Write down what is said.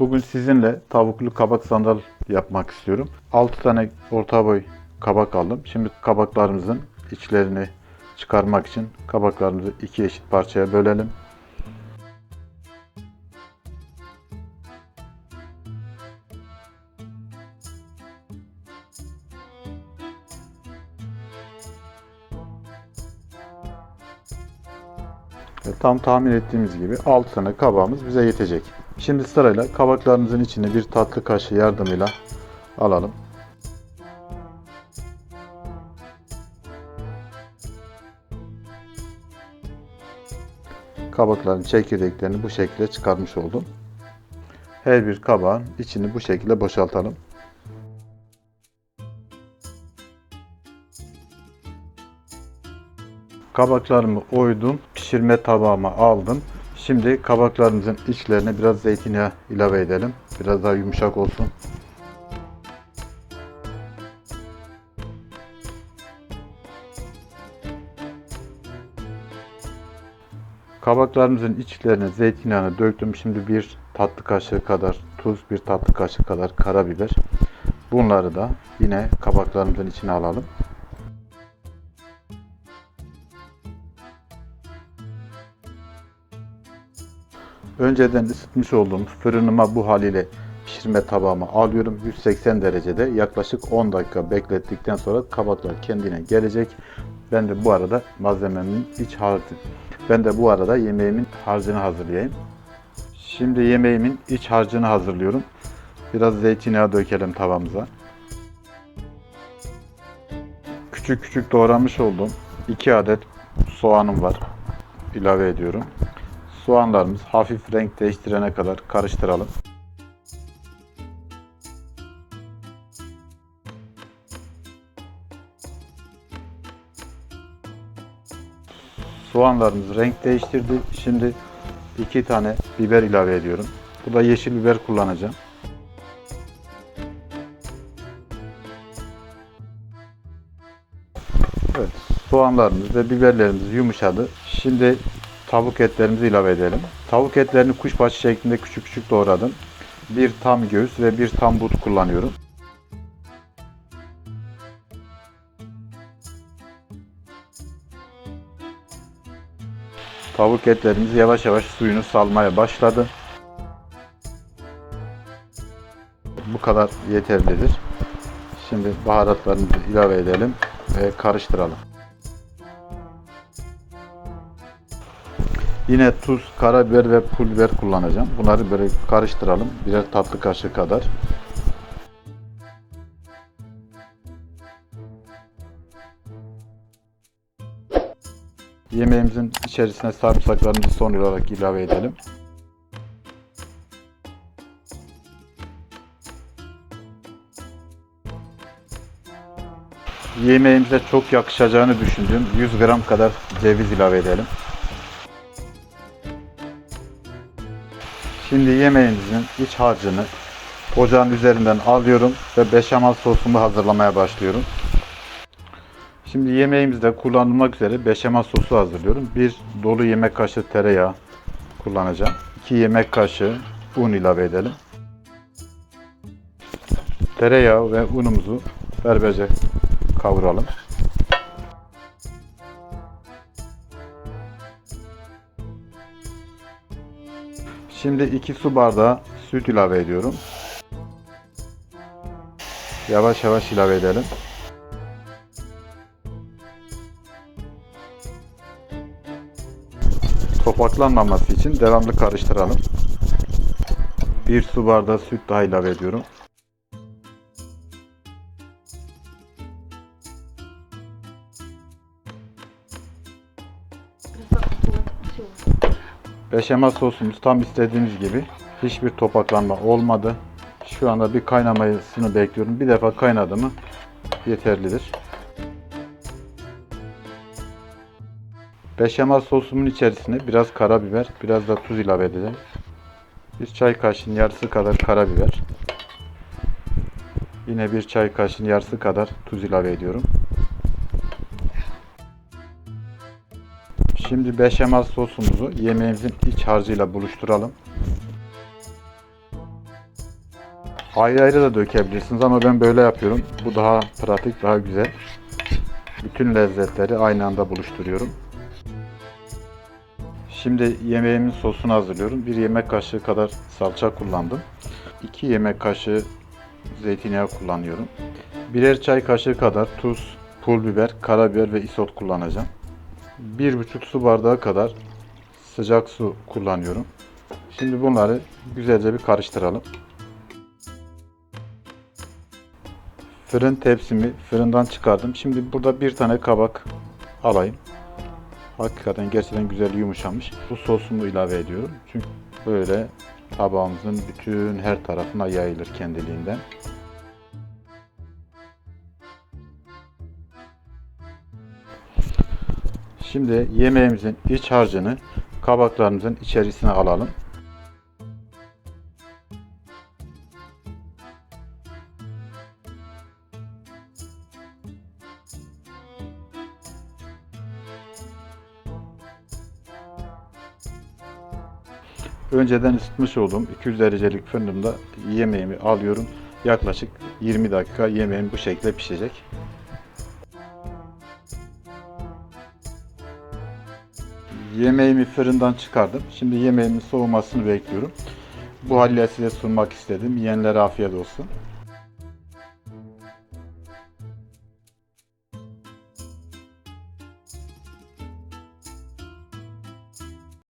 Bugün sizinle tavuklu kabak sandal yapmak istiyorum. 6 tane orta boy kabak aldım. Şimdi kabaklarımızın içlerini çıkarmak için kabaklarımızı iki eşit parçaya bölelim. Tam tahmin ettiğimiz gibi 6 tane kabağımız bize yetecek. Şimdi sırayla kabaklarımızın içine bir tatlı kaşığı yardımıyla alalım. Kabakların çekirdeklerini bu şekilde çıkarmış oldum. Her bir kabağın içini bu şekilde boşaltalım. Kabaklarımı oydum, pişirme tabağıma aldım. Şimdi kabaklarımızın içlerine biraz zeytinyağı ilave edelim. Biraz daha yumuşak olsun. Kabaklarımızın içlerine zeytinyağını döktüm. Şimdi bir tatlı kaşığı kadar tuz, bir tatlı kaşığı kadar karabiber. Bunları da yine kabaklarımızın içine alalım. Önceden ısıtmış olduğum fırınıma bu haliyle pişirme tabağıma alıyorum. 180 derecede yaklaşık 10 dakika beklettikten sonra kabaklar kendine gelecek. Ben de bu arada malzememin iç harcı. Ben de bu arada yemeğimin harcını hazırlayayım. Şimdi yemeğimin iç harcını hazırlıyorum. Biraz zeytinyağı dökelim tavamıza. Küçük küçük doğramış olduğum 2 adet soğanım var. İlave ediyorum. Soğanlarımız hafif renk değiştirene kadar karıştıralım. Soğanlarımız renk değiştirdi. Şimdi iki tane biber ilave ediyorum. Bu da yeşil biber kullanacağım. Evet, soğanlarımız ve biberlerimiz yumuşadı. Şimdi tavuk etlerimizi ilave edelim. Tavuk etlerini kuşbaşı şeklinde küçük küçük doğradım. Bir tam göğüs ve bir tam but kullanıyorum. Tavuk etlerimiz yavaş yavaş suyunu salmaya başladı. Bu kadar yeterlidir. Şimdi baharatlarımızı ilave edelim ve karıştıralım. Yine tuz, karabiber ve pul biber kullanacağım. Bunları böyle karıştıralım. Birer tatlı kaşığı kadar. Yemeğimizin içerisine sarımsaklarımızı son olarak ilave edelim. Yemeğimize çok yakışacağını düşündüğüm 100 gram kadar ceviz ilave edelim. Şimdi yemeğimizin iç harcını ocağın üzerinden alıyorum ve beşamel sosumu hazırlamaya başlıyorum. Şimdi yemeğimizde kullanılmak üzere beşamel sosu hazırlıyorum. Bir dolu yemek kaşığı tereyağı kullanacağım. 2 yemek kaşığı un ilave edelim. Tereyağı ve unumuzu beraberce kavuralım. Şimdi 2 su bardağı süt ilave ediyorum. Yavaş yavaş ilave edelim. Topaklanmaması için devamlı karıştıralım. 1 su bardağı süt daha ilave ediyorum. Beşamel sosumuz tam istediğimiz gibi hiçbir topaklanma olmadı. Şu anda bir kaynamasını bekliyorum. Bir defa kaynadı mı yeterlidir. Beşamel sosumun içerisine biraz karabiber, biraz da tuz ilave edeceğim. Bir çay kaşığının yarısı kadar karabiber. Yine bir çay kaşığının yarısı kadar tuz ilave ediyorum. Şimdi beşamel sosumuzu yemeğimizin iç harcıyla buluşturalım. Ayrı ayrı da dökebilirsiniz ama ben böyle yapıyorum. Bu daha pratik, daha güzel. Bütün lezzetleri aynı anda buluşturuyorum. Şimdi yemeğimin sosunu hazırlıyorum. Bir yemek kaşığı kadar salça kullandım. 2 yemek kaşığı zeytinyağı kullanıyorum. Birer çay kaşığı kadar tuz, pul biber, karabiber ve isot kullanacağım. 1,5 su bardağı kadar sıcak su kullanıyorum. Şimdi bunları güzelce bir karıştıralım. Fırın tepsimi fırından çıkardım. Şimdi burada bir tane kabak alayım. Hakikaten gerçekten güzel yumuşamış. Bu sosumu ilave ediyorum. Çünkü böyle tabağımızın bütün her tarafına yayılır kendiliğinden. Şimdi yemeğimizin iç harcını kabaklarımızın içerisine alalım. Önceden ısıtmış olduğum 200 derecelik fırınımda yemeğimi alıyorum. Yaklaşık 20 dakika yemeğim bu şekilde pişecek. Yemeğimi fırından çıkardım. Şimdi yemeğimin soğumasını bekliyorum. Bu haliyle size sunmak istedim. Yiyenlere afiyet olsun.